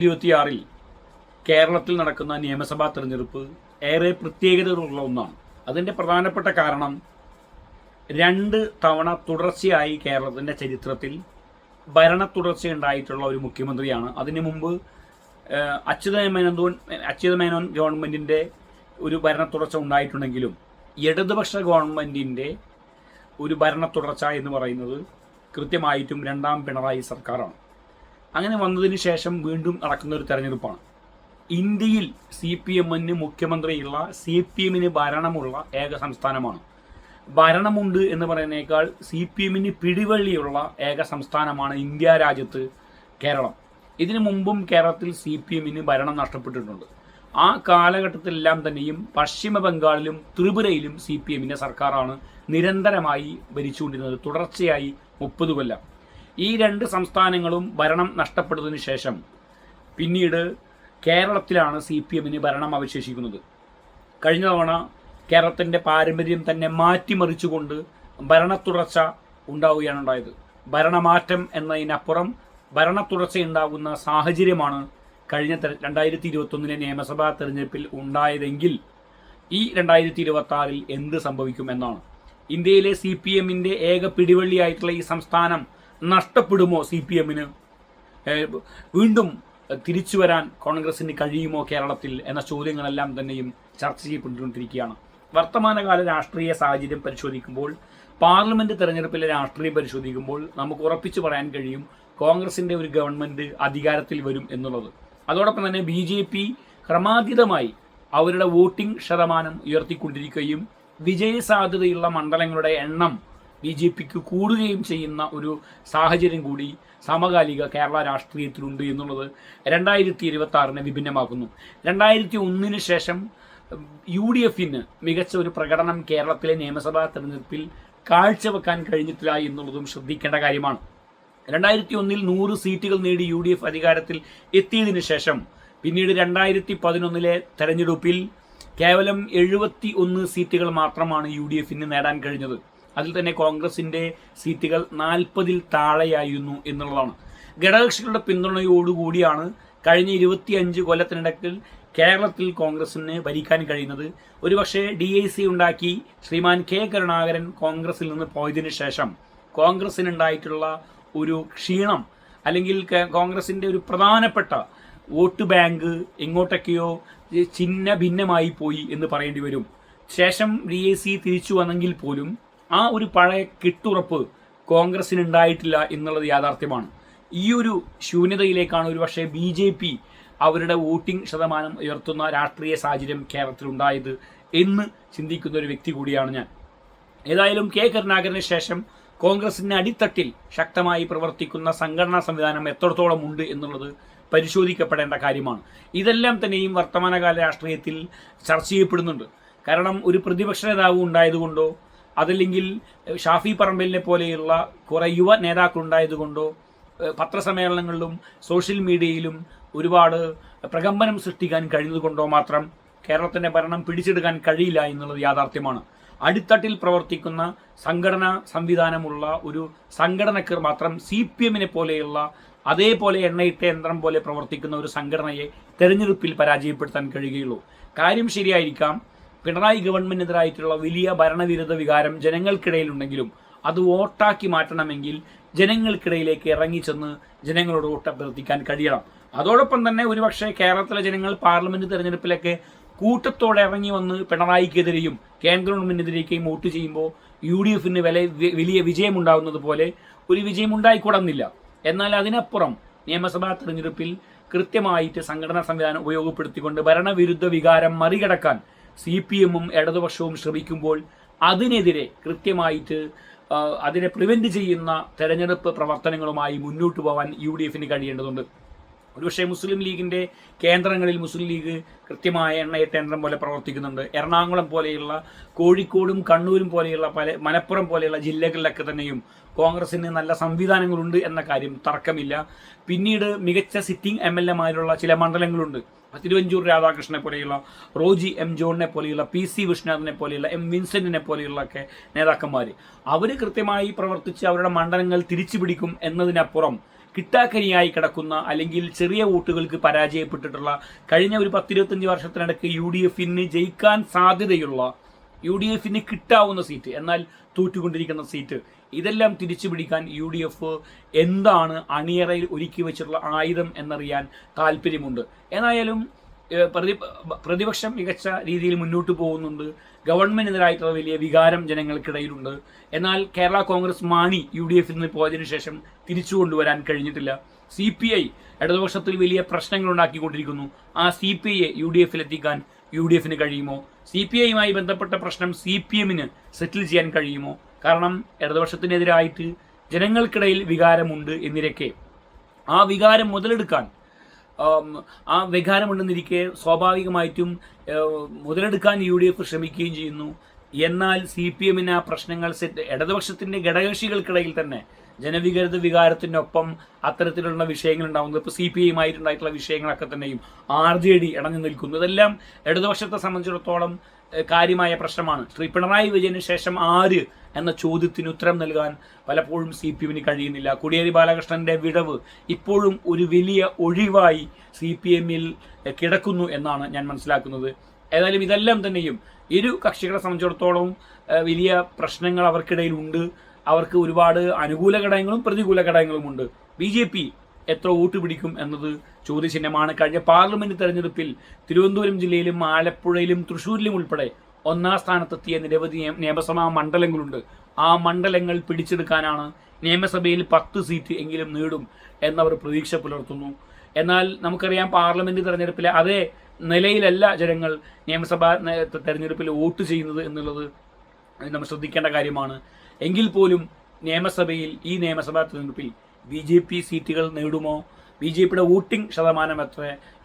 ഇരുപത്തിയാറിൽ കേരളത്തിൽ നടക്കുന്ന നിയമസഭാ തെരഞ്ഞെടുപ്പ് ഏറെ പ്രത്യേകതകളുള്ള ഒന്നാണ്. അതിന്റെ പ്രധാനപ്പെട്ട കാരണം രണ്ട് തവണ തുടർച്ചയായി കേരളത്തിന്റെ ചരിത്രത്തിൽ ഭരണ തുടർച്ചയുണ്ടായിട്ടുള്ള ഒരു മുഖ്യമന്ത്രിയാണ്. അതിനു മുമ്പ് അച്യുത മേനോൻ അച്യുത മേനോൻ ഗവൺമെന്റിന്റെ ഒരു ഭരണ തുടർച്ച ഉണ്ടായിട്ടുണ്ടെങ്കിലും ഇടതുപക്ഷ ഗവൺമെന്റിന്റെ ഒരു ഭരണ തുടർച്ച എന്ന് പറയുന്നത് കൃത്യമായിട്ടും രണ്ടാം പിണറായി സർക്കാരാണ്. അങ്ങനെ വന്നതിന് ശേഷം വീണ്ടും നടക്കുന്ന ഒരു തെരഞ്ഞെടുപ്പാണ്. ഇന്ത്യയിൽ സി പി എമ്മിന് മുഖ്യമന്ത്രിയുള്ള സി പി എമ്മിന് ഭരണമുള്ള ഏക സംസ്ഥാനമാണ്. ഭരണമുണ്ട് എന്ന് പറയുന്നേക്കാൾ സി പി എമ്മിന് പിടിവള്ളിയുള്ള ഏക സംസ്ഥാനമാണ് ഇന്ത്യ രാജ്യത്ത് കേരളം. ഇതിനു മുമ്പും കേരളത്തിൽ സി പി എമ്മിന് ഭരണം നഷ്ടപ്പെട്ടിട്ടുണ്ട്. ആ കാലഘട്ടത്തിലെല്ലാം തന്നെയും പശ്ചിമ ബംഗാളിലും ത്രിപുരയിലും സി പി എമ്മിന്റെ സർക്കാരാണ് നിരന്തരമായി ഭരിച്ചുകൊണ്ടിരുന്നത്. തുടർച്ചയായി മുപ്പത് കൊല്ലം. ഈ രണ്ട് സംസ്ഥാനങ്ങളും ഭരണം നഷ്ടപ്പെട്ടതിന് ശേഷം പിന്നീട് കേരളത്തിലാണ് സി പി എമ്മിന് ഭരണം അവശേഷിക്കുന്നത്. കഴിഞ്ഞ തവണ കേരളത്തിന്റെ പാരമ്പര്യം തന്നെ മാറ്റിമറിച്ചുകൊണ്ട് ഭരണത്തുടർച്ച ഉണ്ടാവുകയാണ് ഉണ്ടായത് ഭരണമാറ്റം എന്നതിനപ്പുറം ഭരണത്തുടർച്ച ഉണ്ടാകുന്ന സാഹചര്യമാണ് കഴിഞ്ഞ രണ്ടായിരത്തി ഇരുപത്തൊന്നിലെ നിയമസഭാ തെരഞ്ഞെടുപ്പിൽ ഉണ്ടായതെങ്കിൽ ഈ രണ്ടായിരത്തി ഇരുപത്തി ആറിൽ എന്ത് സംഭവിക്കും എന്നാണ് ഇന്ത്യയിലെ സി പി എമ്മിന്റെ ഏക പിടിവള്ളിയായിട്ടുള്ള ഈ സംസ്ഥാനം നഷ്ടപ്പെടുമോ സി പി എമ്മിന്? വീണ്ടും തിരിച്ചു വരാൻ കോൺഗ്രസിന് കഴിയുമോ കേരളത്തിൽ എന്ന ചോദ്യങ്ങളെല്ലാം തന്നെയും ചർച്ച ചെയ്യപ്പെട്ടുകൊണ്ടിരിക്കുകയാണ്. വർത്തമാനകാല രാഷ്ട്രീയ സാഹചര്യം പരിശോധിക്കുമ്പോൾ പാർലമെന്റ് തെരഞ്ഞെടുപ്പിലെ രാഷ്ട്രീയം പരിശോധിക്കുമ്പോൾ നമുക്ക് ഉറപ്പിച്ചു പറയാൻ കഴിയും കോൺഗ്രസിന്റെ ഒരു ഗവൺമെന്റ് അധികാരത്തിൽ വരും എന്നുള്ളത്. അതോടൊപ്പം തന്നെ ബി ജെ പി ക്രമാതീതമായി അവരുടെ വോട്ടിംഗ് ശതമാനം ഉയർത്തിക്കൊണ്ടിരിക്കുകയും വിജയസാധ്യതയുള്ള മണ്ഡലങ്ങളുടെ എണ്ണം ബി ജെ പിക്ക് കൂടുകയും ചെയ്യുന്ന ഒരു സാഹചര്യം കൂടി സമകാലിക കേരള രാഷ്ട്രീയത്തിലുണ്ട് എന്നുള്ളത് രണ്ടായിരത്തി ഇരുപത്തി ആറിനെ വിഭിന്നമാക്കുന്നു. രണ്ടായിരത്തി ഒന്നിന് ശേഷം യു ഡി എഫിന് മികച്ച ഒരു പ്രകടനം കേരളത്തിലെ നിയമസഭാ തെരഞ്ഞെടുപ്പിൽ കാഴ്ചവെക്കാൻ കഴിഞ്ഞിട്ടില്ല എന്നുള്ളതും ശ്രദ്ധിക്കേണ്ട കാര്യമാണ്. രണ്ടായിരത്തി ഒന്നിൽ നൂറ് സീറ്റുകൾ നേടി യു ഡി എഫ് അധികാരത്തിൽ എത്തിയതിനു ശേഷം പിന്നീട് രണ്ടായിരത്തി പതിനൊന്നിലെ തെരഞ്ഞെടുപ്പിൽ കേവലം എഴുപത്തി ഒന്ന് സീറ്റുകൾ മാത്രമാണ് യു ഡി എഫിന് നേടാൻ കഴിഞ്ഞത്. അതിൽ തന്നെ കോൺഗ്രസിന്റെ സീറ്റുകൾ നാൽപ്പതിൽ താഴെയായിരുന്നു എന്നുള്ളതാണ്. ഘടകകക്ഷികളുടെ പിന്തുണയോടുകൂടിയാണ് കഴിഞ്ഞ ഇരുപത്തിയഞ്ച് കൊല്ലത്തിനിടയ്ക്ക് കേരളത്തിൽ കോൺഗ്രസിന് ഭരിക്കാൻ കഴിയുന്നത്. ഒരുപക്ഷെ ഡി ഐ സി ഉണ്ടാക്കി ശ്രീമാൻ കെ കരുണാകരൻ കോൺഗ്രസിൽ നിന്ന് പോയതിനു ശേഷം കോൺഗ്രസിനുണ്ടായിട്ടുള്ള ഒരു ക്ഷീണം അല്ലെങ്കിൽ കോൺഗ്രസിന്റെ ഒരു പ്രധാനപ്പെട്ട വോട്ട് ബാങ്ക് എങ്ങോട്ടൊക്കെയോ ചിഹ്ന ഭിന്നമായി പോയി എന്ന് പറയേണ്ടി വരും. ശേഷം ഡി എ സി തിരിച്ചു വന്നെങ്കിൽ പോലും ആ ഒരു പഴയ കിട്ടുറപ്പ് കോൺഗ്രസിന് ഉണ്ടായിട്ടില്ല എന്നുള്ളത് യാഥാർത്ഥ്യമാണ്. ഈ ഒരു ശൂന്യതയിലേക്കാണ് ഒരുപക്ഷെ ബി ജെ പി അവരുടെ വോട്ടിംഗ് ശതമാനം ഉയർത്തുന്ന രാഷ്ട്രീയ സാഹചര്യം കേരളത്തിലുണ്ടായത് എന്ന് ചിന്തിക്കുന്ന ഒരു വ്യക്തി കൂടിയാണ് ഞാൻ. ഏതായാലും കെ കരുണാകരന് ശേഷം കോൺഗ്രസിന്റെ അടിത്തട്ടിൽ ശക്തമായി പ്രവർത്തിക്കുന്ന സംഘടനാ സംവിധാനം എത്രത്തോളം ഉണ്ട് എന്നുള്ളത് പരിശോധിക്കപ്പെടേണ്ട കാര്യമാണ്. ഇതെല്ലാം തന്നെയും വർത്തമാനകാല രാഷ്ട്രീയത്തിൽ ചർച്ച ചെയ്യപ്പെടുന്നുണ്ട്. കാരണം ഒരു പ്രതിപക്ഷ നേതാവ് ഉണ്ടായതുകൊണ്ടോ അതല്ലെങ്കിൽ ഷാഫി പറമ്പലിനെ പോലെയുള്ള കുറെ യുവ ഏഹ് പത്രസമ്മേളനങ്ങളിലും സോഷ്യൽ മീഡിയയിലും ഒരുപാട് പ്രകമ്പനം സൃഷ്ടിക്കാൻ കഴിഞ്ഞതുകൊണ്ടോ മാത്രം കേരളത്തിന്റെ ഭരണം പിടിച്ചെടുക്കാൻ കഴിയില്ല എന്നുള്ളത് യാഥാർത്ഥ്യമാണ്. അടിത്തട്ടിൽ പ്രവർത്തിക്കുന്ന സംഘടനാ സംവിധാനമുള്ള ഒരു സംഘടനക്ക് മാത്രം സി പി എമ്മിനെ പോലെയുള്ള അതേപോലെ എണ്ണയിട്ട യന്ത്രം പോലെ പ്രവർത്തിക്കുന്ന ഒരു സംഘടനയെ തെരഞ്ഞെടുപ്പിൽ പരാജയപ്പെടുത്താൻ കഴിയുകയുള്ളൂ. കാര്യം ശരിയായിരിക്കാം പിണറായി ഗവൺമെന്റിനെതിരായിട്ടുള്ള വലിയ ഭരണവിരുദ്ധ വികാരം ജനങ്ങൾക്കിടയിലുണ്ടെങ്കിലും അത് വോട്ടാക്കി മാറ്റണമെങ്കിൽ ജനങ്ങൾക്കിടയിലേക്ക് ഇറങ്ങിച്ചെന്ന് ജനങ്ങളോട് വോട്ട് അഭ്യർത്ഥിക്കാൻ കഴിയണം. അതോടൊപ്പം തന്നെ ഒരുപക്ഷെ കേരളത്തിലെ ജനങ്ങൾ പാർലമെന്റ് തെരഞ്ഞെടുപ്പിലൊക്കെ കൂട്ടത്തോടെ ഇറങ്ങി വന്ന് പിണറായിക്കെതിരെയും കേന്ദ്ര ഗവൺമെന്റിനെതിരേക്കും വോട്ട് ചെയ്യുമ്പോൾ യു ഡി എഫിന് വില വലിയ വിജയമുണ്ടാകുന്നത് പോലെ ഒരു വിജയം ഉണ്ടായിക്കൂടുന്നില്ല എന്നാൽ അതിനപ്പുറം നിയമസഭാ തെരഞ്ഞെടുപ്പിൽ കൃത്യമായിട്ട് സംഘടനാ സംവിധാനം ഉപയോഗപ്പെടുത്തിക്കൊണ്ട് ഭരണവിരുദ്ധ വികാരം മറികടക്കാൻ സി പി എമ്മും ഇടതുപക്ഷവും ശ്രമിക്കുമ്പോൾ അതിനെതിരെ കൃത്യമായിട്ട് അതിനെ പ്രിവെന്റ് ചെയ്യുന്ന തെരഞ്ഞെടുപ്പ് പ്രവർത്തനങ്ങളുമായി മുന്നോട്ട് പോകാൻ യു ഡി എഫിന് കഴിയേണ്ടതുണ്ട്. ഒരുപക്ഷെ മുസ്ലിം ലീഗിന്റെ കേന്ദ്രങ്ങളിൽ മുസ്ലിം ലീഗ് കൃത്യമായ എണ്ണയ കേന്ദ്രം പോലെ പ്രവർത്തിക്കുന്നുണ്ട്. എറണാകുളം പോലെയുള്ള കോഴിക്കോടും കണ്ണൂരും പോലെയുള്ള പല മലപ്പുറം പോലെയുള്ള ജില്ലകളിലൊക്കെ തന്നെയും കോൺഗ്രസിന് നല്ല സംവിധാനങ്ങളുണ്ട് എന്ന കാര്യം തർക്കമില്ല. പിന്നീട് മികച്ച സിറ്റിംഗ് എം എൽ എമാരുള്ള ചില മണ്ഡലങ്ങളുണ്ട്. തിരുവഞ്ചൂർ രാധാകൃഷ്ണനെ പോലെയുള്ള റോജി എം ജോണിനെ പോലെയുള്ള പി സി വിഷ്ണുനാഥിനെ പോലെയുള്ള എം വിൻസെന്റിനെ പോലെയുള്ള ഒക്കെ നേതാക്കന്മാർ അവർ കൃത്യമായി പ്രവർത്തിച്ച് അവരുടെ മണ്ഡലങ്ങൾ തിരിച്ചു പിടിക്കും എന്നതിനപ്പുറം കിട്ടാക്കനിയായി കിടക്കുന്ന അല്ലെങ്കിൽ ചെറിയ വോട്ടുകൾക്ക് പരാജയപ്പെട്ടിട്ടുള്ള കഴിഞ്ഞ ഒരു പത്തിരുപത്തഞ്ച് വർഷത്തിനിടയ്ക്ക് യു ഡി എഫിന് ജയിക്കാൻ സാധ്യതയുള്ള യു ഡി എഫിന് കിട്ടാവുന്ന സീറ്റ് എന്നാൽ തോറ്റുകൊണ്ടിരിക്കുന്ന സീറ്റ്. ഇതെല്ലാം തിരിച്ചു പിടിക്കാൻ യു ഡി എഫ് എന്താണ് അണിയറയിൽ ഒരുക്കി വെച്ചിട്ടുള്ള ആയുധം എന്നറിയാൻ താല്പര്യമുണ്ട്. എന്നായാലും പ്രതി പ്രതിപക്ഷം മികച്ച രീതിയിൽ മുന്നോട്ട് പോകുന്നുണ്ട്. ഗവൺമെന്റിനെതിരായിട്ടുള്ള വലിയ വികാരം ജനങ്ങൾക്കിടയിലുണ്ട്. എന്നാൽ കേരള കോൺഗ്രസ് മാണി യു ഡി എഫിൽ നിന്ന് പോയതിനു ശേഷം തിരിച്ചു കൊണ്ടുവരാൻ കഴിഞ്ഞിട്ടില്ല. സി പി ഐ ഇടതുപക്ഷത്തിൽ വലിയ പ്രശ്നങ്ങൾ ഉണ്ടാക്കിക്കൊണ്ടിരിക്കുന്നു. ആ സി പി ഐയെ യു ഡി എഫിൽ എത്തിക്കാൻ യു ഡി എഫിന് കഴിയുമോ? സി പി ഐയുമായി ബന്ധപ്പെട്ട പ്രശ്നം സി പി എമ്മിന് സെറ്റിൽ ചെയ്യാൻ കഴിയുമോ? കാരണം ഇടതുപക്ഷത്തിനെതിരായിട്ട് ജനങ്ങൾക്കിടയിൽ വികാരമുണ്ട് എന്നിരക്കെ. ആ വികാരം മുതലെടുക്കാൻ ആ വികാരമുണ്ടെന്നിരിക്കെ സ്വാഭാവികമായിട്ടും മുതലെടുക്കാൻ യു ഡി എഫ് ശ്രമിക്കുകയും ചെയ്യുന്നു. എന്നാൽ സി പി എമ്മിന് ആ പ്രശ്നങ്ങൾ സെറ്റ് ഇടതുപക്ഷത്തിന്റെ ഘടകകക്ഷികൾക്കിടയിൽ തന്നെ ജനവികരുത വികാരത്തിനൊപ്പം അത്തരത്തിലുള്ള വിഷയങ്ങൾ ഉണ്ടാകുന്നത് ഇപ്പോൾ സി പി ഐമായിട്ടുണ്ടായിട്ടുള്ള വിഷയങ്ങളൊക്കെ തന്നെയും ആർ ജെ ഡി ഇണഞ്ഞു നിൽക്കുന്നു. ഇതെല്ലാം ഇടതുപക്ഷത്തെ സംബന്ധിച്ചിടത്തോളം കാര്യമായ പ്രശ്നമാണ്. ശ്രീ പിണറായി വിജയന് ശേഷം ആര് എന്ന ചോദ്യത്തിന് ഉത്തരം നൽകാൻ പലപ്പോഴും സി പി എമ്മിന് കഴിയുന്നില്ല. കോടിയേരി ബാലകൃഷ്ണന്റെ വിടവ് ഇപ്പോഴും ഒരു വലിയ ഒഴിവായി സി പി എമ്മിൽ കിടക്കുന്നു എന്നാണ് ഞാൻ മനസ്സിലാക്കുന്നത്. ഏതായാലും ഇതെല്ലാം തന്നെയും ഇരു കക്ഷികളെ സംബന്ധിച്ചിടത്തോളം വലിയ പ്രശ്നങ്ങൾ അവർക്കിടയിൽ ഉണ്ട് അവർക്ക് ഒരുപാട് അനുകൂല ഘടകങ്ങളും പ്രതികൂല ഘടകങ്ങളും ഉണ്ട്. ബി ജെ പി എത്ര വോട്ട് പിടിക്കും എന്നത് ചോദ്യചിഹ്നമാണ്. കഴിഞ്ഞ പാർലമെന്റ് തെരഞ്ഞെടുപ്പിൽ തിരുവനന്തപുരം ജില്ലയിലും ആലപ്പുഴയിലും തൃശ്ശൂരിലും ഉൾപ്പെടെ ഒന്നാം സ്ഥാനത്തെത്തിയ നിരവധി നിയമസഭാ മണ്ഡലങ്ങളുണ്ട്. ആ മണ്ഡലങ്ങൾ പിടിച്ചെടുക്കാനാണ് നിയമസഭയിൽ പത്ത് സീറ്റ് എങ്കിലും നേടും എന്നവർ പ്രതീക്ഷ പുലർത്തുന്നു. എന്നാൽ നമുക്കറിയാം പാർലമെന്റ് തെരഞ്ഞെടുപ്പിലെ അതേ നിലയിലല്ല ജനങ്ങൾ നിയമസഭാ തെരഞ്ഞെടുപ്പിൽ വോട്ട് ചെയ്യുന്നത് എന്നുള്ളത് നമ്മൾ ശ്രദ്ധിക്കേണ്ട കാര്യമാണ്. എങ്കിൽ പോലും നിയമസഭയിൽ ഈ നിയമസഭാ തെരഞ്ഞെടുപ്പിൽ ബി ജെ പി സീറ്റുകൾ നേടുമോ? ബി ജെ പിയുടെ വോട്ടിംഗ് ശതമാനം എത്ര?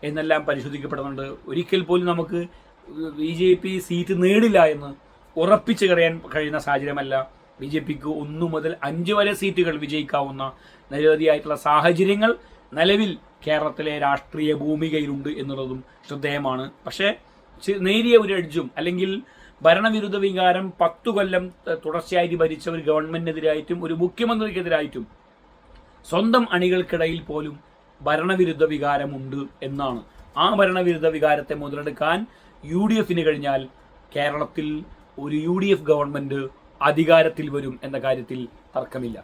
എന്നെല്ലാം പരിശോധിക്കപ്പെടുന്നുണ്ട് ഒരിക്കൽ പോലും നമുക്ക് ബി ജെ പി സീറ്റ് നേടില്ല എന്ന് ഉറപ്പിച്ച് പറയാൻ കഴിയുന്ന സാഹചര്യമല്ല. ബി ജെ പിക്ക് ഒന്നു മുതൽ അഞ്ച് വരെ സീറ്റുകൾ വിജയിക്കാവുന്ന നിരവധിയായിട്ടുള്ള സാഹചര്യങ്ങൾ നിലവിൽ കേരളത്തിലെ രാഷ്ട്രീയ ഭൂമികയിലുണ്ട് എന്നുള്ളതും ശ്രദ്ധേയമാണ്. പക്ഷേ നേരിയ ഒരു എഡ്ജും അല്ലെങ്കിൽ ഭരണവിരുദ്ധ വികാരം പത്തു കൊല്ലം തുടർച്ചയായി ഭരിച്ച ഒരു ഗവൺമെന്റിനെതിരായിട്ടും ഒരു മുഖ്യമന്ത്രിക്കെതിരായിട്ടും സ്വന്തം അണികൾക്കിടയിൽ പോലും ഭരണവിരുദ്ധ വികാരമുണ്ട് എന്നാണ്. ആ ഭരണവിരുദ്ധ വികാരത്തെ മുതലെടുക്കാൻ യു ഡി എഫിന് കഴിഞ്ഞാൽ കേരളത്തിൽ ഒരു യു ഡി എഫ് ഗവൺമെന്റ് അധികാരത്തിൽ വരും എന്ന കാര്യത്തിൽ തർക്കമില്ല.